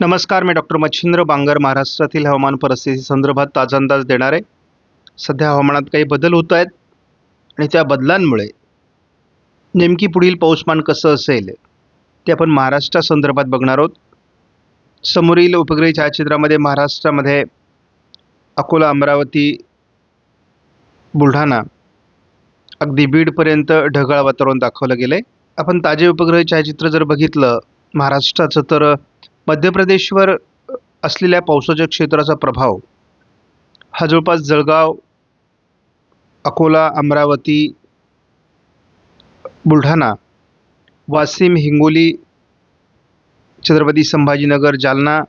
नमस्कार मी डॉक्टर मच्छिंद्र बांगर महाराष्ट्रातील हवामान परिस्थिती संदर्भात ताजा अंदाज देणार. आहे सध्या हवामानात काही बदल होत आहेत आणि त्या बदलांमुळे नेमकी पुढील पाऊसमान कसं असेल ते आपण महाराष्ट्रासंदर्भात बघणार आहोत. समोरील उपग्रही छायाचित्रामध्ये महाराष्ट्रामध्ये अकोला अमरावती बुलढाणा अगदी बीडपर्यंत ढगाळ वातावरण दाखवलं गेलं आहे आपण ताजे उपग्रह छायाचित्र जर बघितलं महाराष्ट्राचं तर मध्य प्रदेशवर असलेल्या पावसाच्या क्षेत्राचा प्रभाव हा जवळपास जळगाव अकोला अमरावती बुलढाणा वाशिम हिंगोली छत्रपती संभाजीनगर जालना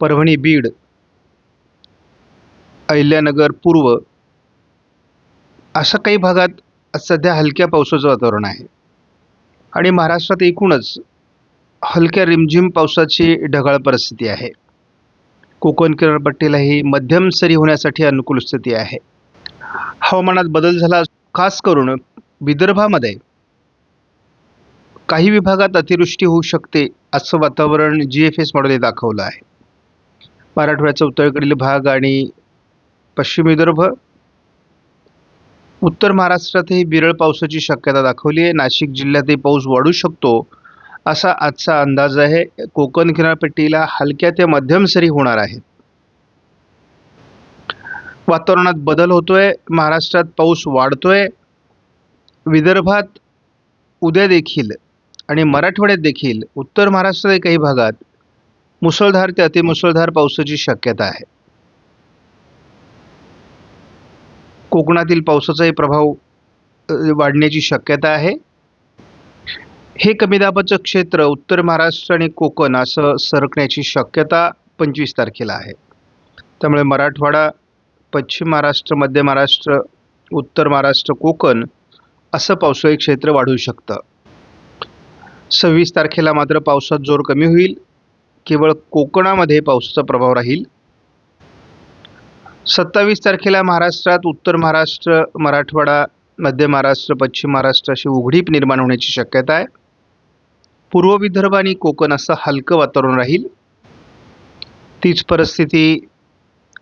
परभणी बीड अहिल्यानगर पूर्व अशा काही भागात सध्या हलक्या पावसाचं वातावरण आहे. आणि महाराष्ट्रात एकूणच हलक्या रिमझिम पावसाची ढगाळ परिस्थिती आहे. कोकण किनारपट्टीलाही मध्यम सरी होण्यासाठी अनुकूल स्थिती आहे. हवामानात बदल झाला खास करून विदर्भामध्ये काही विभागात अतिवृष्टी होऊ शकते असं वातावरण जी एफ एस मॉडेलने दाखवलं आहे. मराठवाड्याचा उत्तरेकडील भाग आणि पश्चिम विदर्भ उत्तर महाराष्ट्रातही विरळ पावसाची शक्यता दाखवली आहे. नाशिक जिल्ह्यातही पाऊस वाढू शकतो असा आजचा अंदाज आहे. कोकण किनारपट्टीला हलक्या ते मध्यम सरी होणार आहेत. वातावरणात बदल होतोय. महाराष्ट्रात पाऊस वाढतोय. विदर्भात उद्या देखील आणि मराठवाड्यात देखील उत्तर महाराष्ट्रातील काही भागात मुसळधार ते अतिमुसळधार पावसाची शक्यता आहे. कोकणातील पावसाचाही प्रभाव वाढण्याची शक्यता आहे. हे कमी दाबाचं क्षेत्र उत्तर महाराष्ट्र आणि कोकण असं सरकण्याची शक्यता पंचवीस तारखेला आहे. त्यामुळे मराठवाडा पश्चिम महाराष्ट्र मध्य महाराष्ट्र उत्तर महाराष्ट्र कोकण असं पावसाळी क्षेत्र वाढू शकतं. सव्वीस तारखेला मात्र पावसात जोर कमी होईल. केवळ कोकणामध्ये पावसाचा प्रभाव राहील. सत्तावीस तारखेला महाराष्ट्रात उत्तर महाराष्ट्र मराठवाडा मध्य महाराष्ट्र पश्चिम महाराष्ट्र अशी उघडीप निर्माण होण्याची शक्यता आहे. पूर्व विदर्भ आणि कोकण असं हलकं वातावरण राहील. तीच परिस्थिती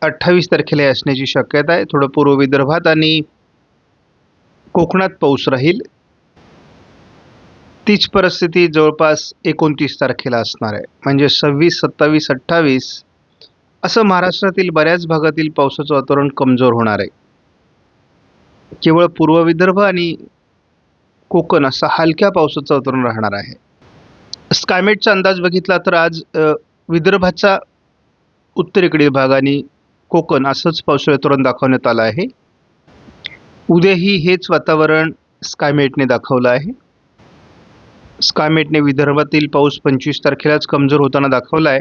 अठ्ठावीस तारखेला असण्याची शक्यता आहे. थोडं पूर्व विदर्भात आणि कोकणात पाऊस राहील. तीच परिस्थिती जवळपास एकोणतीस तारखेला असणार आहे. म्हणजे सव्वीस सत्तावीस अठ्ठावीस असं महाराष्ट्रातील बऱ्याच भागातील पावसाचं वातावरण कमजोर होणार आहे. केवळ पूर्व विदर्भ आणि कोकण असं हलक्या पावसाचं वातावरण राहणार आहे. स्कायमेटचा अंदाज बघितला तर आज विदर्भाचा उत्तरेकडील भाग आणि कोकण असंच पावसाळ्या वातावरण दाखवण्यात आलं आहे. उद्याही हेच वातावरण स्कायमेटने दाखवलं आहे. स्कायमेटने विदर्भातील पाऊस पंचवीस तारखेलाच कमजोर होताना दाखवला आहे.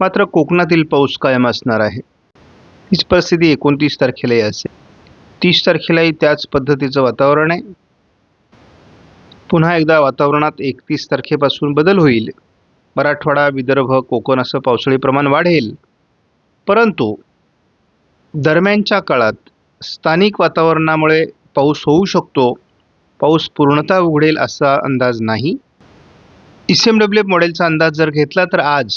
मात्र कोकणातील पाऊस कायम असणार आहे. हीच परिस्थिती एकोणतीस तारखेलाही असेल. तीस तारखेलाही त्याच पद्धतीचं वातावरण आहे. पुन्हा एकदा वातावरणात एकतीस तारखेपासून बदल होईल. मराठवाडा विदर्भ कोकण असं पावसाळी प्रमाण वाढेल. परंतु दरम्यानच्या काळात स्थानिक वातावरणामुळे पाऊस होऊ शकतो. पाऊस पूर्णतः उघडेल असा अंदाज नाही. E C M W F मॉडेलचा अंदाज जर घेतला तर आज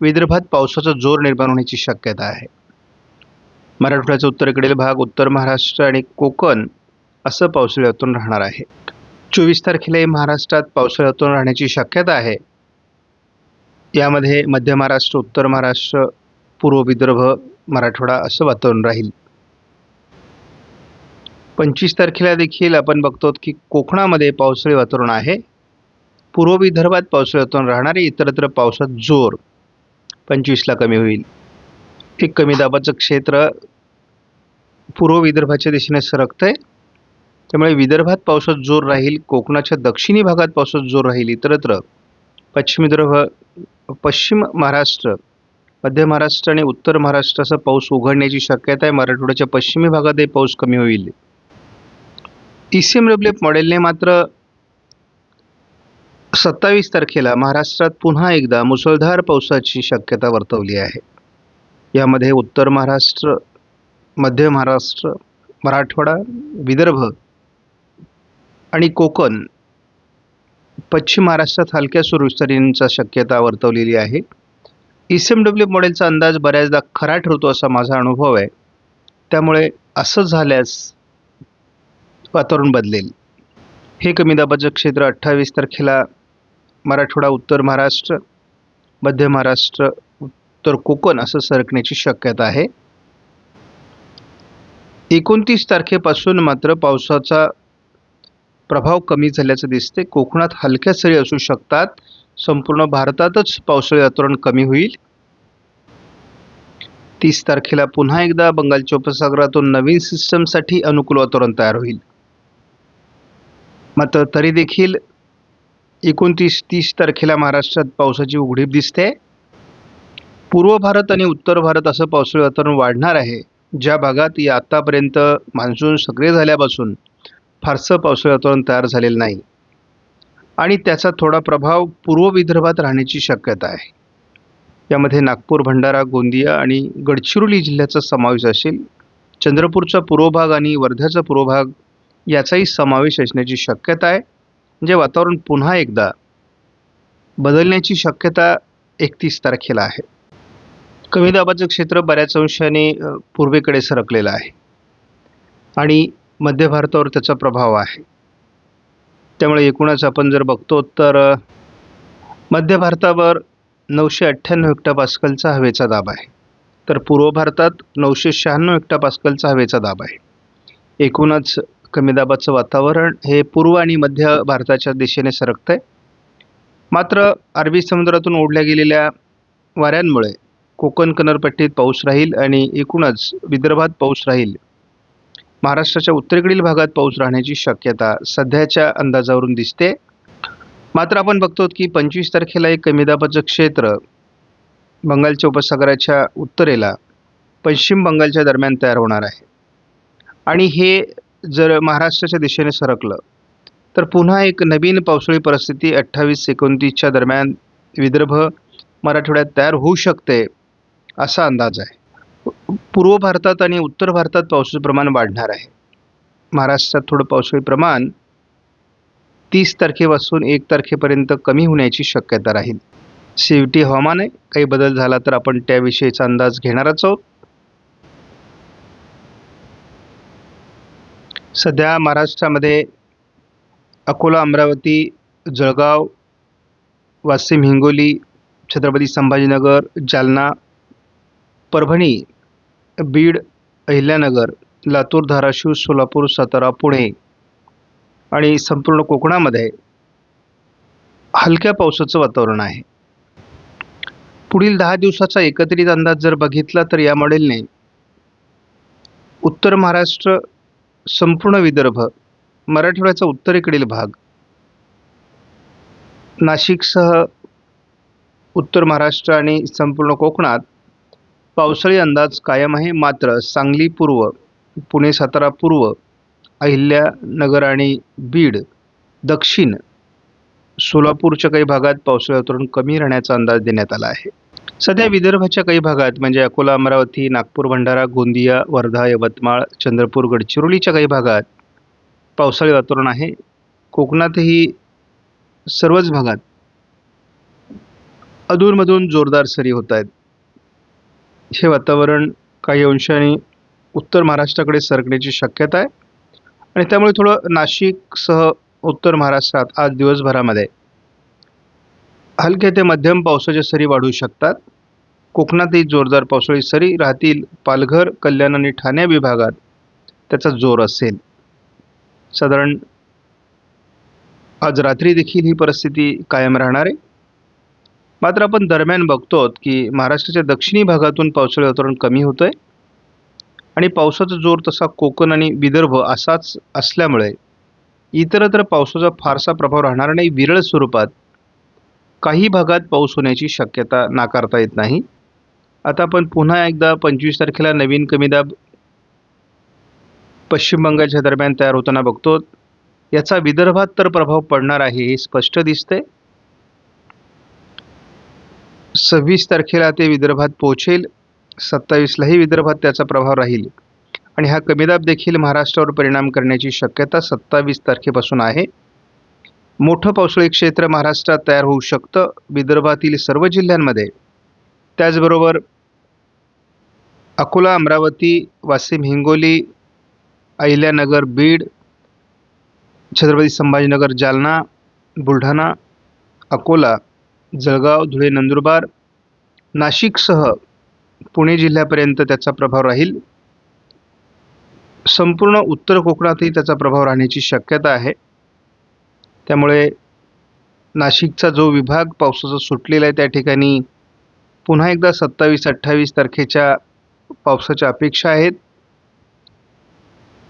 विदर्भात पावसाचा जोर निर्माण होण्याची शक्यता आहे. मराठवाड्याचा उत्तरेकडील भाग उत्तर महाराष्ट्र आणि कोकण असं पावसाळी वातावरण राहणार आहे. चोवीस तारखेलाही महाराष्ट्रात पावसाळ्यातून राहण्याची शक्यता आहे. यामध्ये मध्य महाराष्ट्र उत्तर महाराष्ट्र पूर्व विदर्भ मराठवाडा असं वातावरण राहील. पंचवीस तारखेला देखील आपण बघतो की कोकणामध्ये पावसाळी वातावरण आहे. पूर्व विदर्भात पावसाळ्यातून राहणारे इतरत्र पावसात जोर पंचवीसला कमी होईल. एक कमी दाबाचं क्षेत्र पूर्व विदर्भाच्या दिशेने सरकतं आहे त्यामुळे विदर्भात पावसात जोर राहील कोकणाच्या दक्षिणी भागात पावसात जोर राहील इतरत्र. पश्चिम विदर्भ पश्चिम महाराष्ट्र मध्य महाराष्ट्र आणि उत्तर महाराष्ट्राचा पाऊस उघडण्याची शक्यता आहे. मराठवाड्याच्या पश्चिमी भागातही पाऊस कमी होईल. E C M W F मॉडेलने मात्र सत्तावीस तारखेला महाराष्ट्रात पुन्हा एकदा मुसळधार पावसाची शक्यता वर्तवली आहे. यामध्ये उत्तर महाराष्ट्र मध्य महाराष्ट्र मराठवाडा विदर्भ आणि कोकण पश्चिम महाराष्ट्रात हलक्या सरींचा शक्यता वर्तवलेली आहे. एस एम डब्ल्यू मॉडेलचा अंदाज बऱ्याचदा खरा ठरतो असा माझा अनुभव आहे. त्यामुळे असं झाल्यास वातावरण बदलेल. हे कमी दाबाचं क्षेत्र अठ्ठावीस तारखेला मराठवाडा उत्तर महाराष्ट्र मध्य महाराष्ट्र उत्तर कोकण असं सरकण्याची शक्यता आहे. एकोणतीस तारखेपासून मात्र पावसाचा प्रभाव कमी झाल्याचं दिसते. कोकणात हलक्या सरी असू शकतात. संपूर्ण भारतातच पावसाळी वातावरण कमी होईल. तीस तारखेला पुन्हा एकदा बंगालच्या उपसागरातून नवीन सिस्टमसाठी अनुकूल वातावरण तयार होईल. मात्र तरी देखील एकोणतीस तीस तारखेला महाराष्ट्रात पावसाची उघडीप दिसते. पूर्व भारत आणि उत्तर भारत असं पावसाळी वातावरण वाढणार आहे. ज्या भागात या आत्तापर्यंत मान्सून सक्रिय झाल्यापासून फारसं पावसाळी वातावरण तयार झालेलं नाही. आणि त्याचा थोडा प्रभाव पूर्व विदर्भात राहण्याची शक्यता आहे. यामध्ये नागपूर भंडारा गोंदिया आणि गडचिरोली जिल्ह्याचा समावेश असेल चंद्रपूरचा पूर्व भाग आणि वर्ध्याचा पूर्व भाग याचाही समावेश असण्याची शक्यता आहे. म्हणजे वातावरण पुन्हा एकदा बदलण्याची शक्यता एकतीस तारखेला आहे. कमी दाबाचं क्षेत्र बऱ्याच अंशाने पूर्वेकडे सरकलेलं आहे. आणि मध्य भारतावर त्याचा प्रभाव आहे. त्यामुळे एकूणच आपण जर बघतो तर मध्य भारतावर नऊशे अठ्ठ्याण्णव हेक्टापास्कलचा हवेचा दाब आहे. तर पूर्व भारतात नऊशे शहाण्णव हेक्टापास्कलचा हवेचा दाब आहे. एकूणच कमी दाबाचं वातावरण हे पूर्व आणि मध्य भारताच्या दिशेने सरकतं आहे मात्र अरबी समुद्रातून ओढल्या गेलेल्या वाऱ्यांमुळे कोकण किनारपट्टीत पाऊस राहील आणि एकूणच विदर्भात पाऊस राहील महाराष्ट्राच्या उत्तरेकडील भागात पाऊस राहण्याची शक्यता सध्याच्या अंदाजावरून दिसते. मात्र आपण बघतो की पंचवीस तारखेला एक कमी दाबाचं क्षेत्र बंगालच्या उपसागराच्या उत्तरेला पश्चिम बंगालच्या दरम्यान तयार होणार आहे. आणि हे जर महाराष्ट्राच्या दिशेने सरकलं तर पुन्हा एक नवीन पावसाळी परिस्थिती अठ्ठावीस एकोणतीसच्या दरम्यान विदर्भ मराठवाड्यात तयार होऊ शकते असा अंदाज आहे. पूर्व भारतात आणि उत्तर भारतात पावसाचं प्रमाण वाढणार आहे. महाराष्ट्रात थोडं पावसाळी प्रमाण तीस तारखेपासून एक तारखेपर्यंत कमी होण्याची शक्यता राहील. शेवटी हवामान आहे काही बदल झाला तर आपण त्याविषयीचा अंदाज घेणारच आहोत. सध्या महाराष्ट्रामध्ये अकोला अमरावती जळगाव वाशिम हिंगोली छत्रपती संभाजीनगर जालना परभणी बीड अहिल्यानगर लातूर धाराशिव सोलापूर सातारा पुणे आणि संपूर्ण कोकणामध्ये हलक्या पावसाचं वातावरण आहे. पुढील दहा दिवसाचा एकत्रित अंदाज जर बघितला तर या मॉडेलने उत्तर महाराष्ट्र संपूर्ण विदर्भ मराठवाड्याचा उत्तरेकडील भाग नाशिकसह उत्तर महाराष्ट्र आणि संपूर्ण कोकणात पावसाळी अंदाज कायम आहे. मात्र सांगली पूर्व पुणे सातारा पूर्व अहिल्यानगर आणि बीड दक्षिण सोलापूरच्या काही भागात पावसाळी वातावरण कमी राहण्याचा अंदाज देण्यात आला आहे. सध्या विदर्भाच्या काही भागात म्हणजे अकोला अमरावती नागपूर भंडारा गोंदिया वर्धा यवतमाळ चंद्रपूर गडचिरोलीच्या काही भागात पावसाळी वातावरण आहे. कोकणातही सर्वच भागात अधूनमधून जोरदार सरी होत आहेत. हे वातावरण काही अंशाने उत्तर महाराष्ट्राकडे सरकण्याची शक्यता आहे. आणि त्यामुळे थोडं नाशिकसह उत्तर महाराष्ट्रात आज दिवसभरामध्ये हलक्या ते मध्यम पावसाच्या सरी वाढू शकतात. कोकणातही जोरदार पावसाळी सरी राहतील. पालघर कल्याण आणि ठाणे विभागात त्याचा जोर असेल. साधारण आज रात्री देखील ही परिस्थिती कायम राहणार आहे. मात्र आपण दरम्यान बघतो की महाराष्ट्राच्या दक्षिणी भागातून पावसाळी वातावरण कमी होतं आहे आणि पावसाचा जोर तसा कोकण आणि विदर्भ असाच असल्यामुळे इतरत्र पावसाचा फारसा प्रभाव राहणार नाही. विरळ स्वरूपात काही भागात पाऊस होण्याची शक्यता नाकारता येत नाही. आता आपण पुन्हा एकदा पंचवीस तारखेला नवीन कमी दाब पश्चिम बंगालच्या दरम्यान तयार होताना बघतो याचा विदर्भात तर प्रभाव पडणार आहे हे स्पष्ट दिसतंय. सव्वीस तारखेला ते विदर्भात पोहोचेल. सत्तावीसलाही विदर्भात त्याचा प्रभाव राहील. आणि हा कमीदाब देखील महाराष्ट्रावर परिणाम करण्याची शक्यता सत्तावीस तारखेपासून आहे. मोठं पावसाळी क्षेत्र महाराष्ट्रात तयार होऊ शकतं विदर्भातील सर्व जिल्ह्यांमध्ये. त्याचबरोबर अकोला अमरावती वाशिम हिंगोली अहिल्यानगर बीड छत्रपती संभाजीनगर जालना बुलढाणा अकोला जळगाव धुळे नंदुरबार नाशिकसह पुणे जिल्ह्यापर्यंत त्याचा प्रभाव राहील. संपूर्ण उत्तर कोकणातही त्याचा प्रभाव राहण्याची शक्यता आहे. त्यामुळे नाशिकचा जो विभाग पावसाचा सुटलेला आहे त्या ठिकाणी पुन्हा एकदा सत्तावीस अठ्ठावीस तारखेच्या पावसाच्या अपेक्षा आहेत.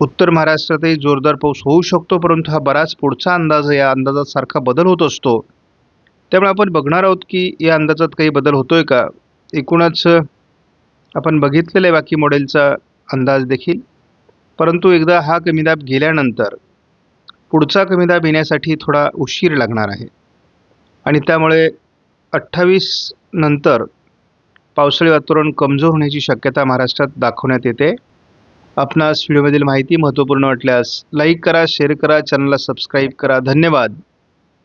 उत्तर महाराष्ट्रातही जोरदार पाऊस होऊ शकतो परंतु हा बराच पुढचा अंदाज या अंदाजात सारखा बदल होत असतो. त्यामुळे आपण बघणार आहोत की या अंदाजात काही बदल होतोय का? एकूणच आपण बघितलेला आहे बाकी मॉडेलचा अंदाज देखील. परंतु एकदा हा कमी दाब गेल्यानंतर पुढचा कमी दाब येण्यासाठी थोडा उशीर लागणार आहे. आणि त्यामुळे अठ्ठावीस नंतर पावसाळी वातावरण कमजोर होण्याची शक्यता महाराष्ट्रात दाखवण्यात येते. आपणास व्हिडिओमधील माहिती महत्त्वपूर्ण वाटल्यास लाईक करा शेअर करा चॅनलला सबस्क्राईब करा. धन्यवाद.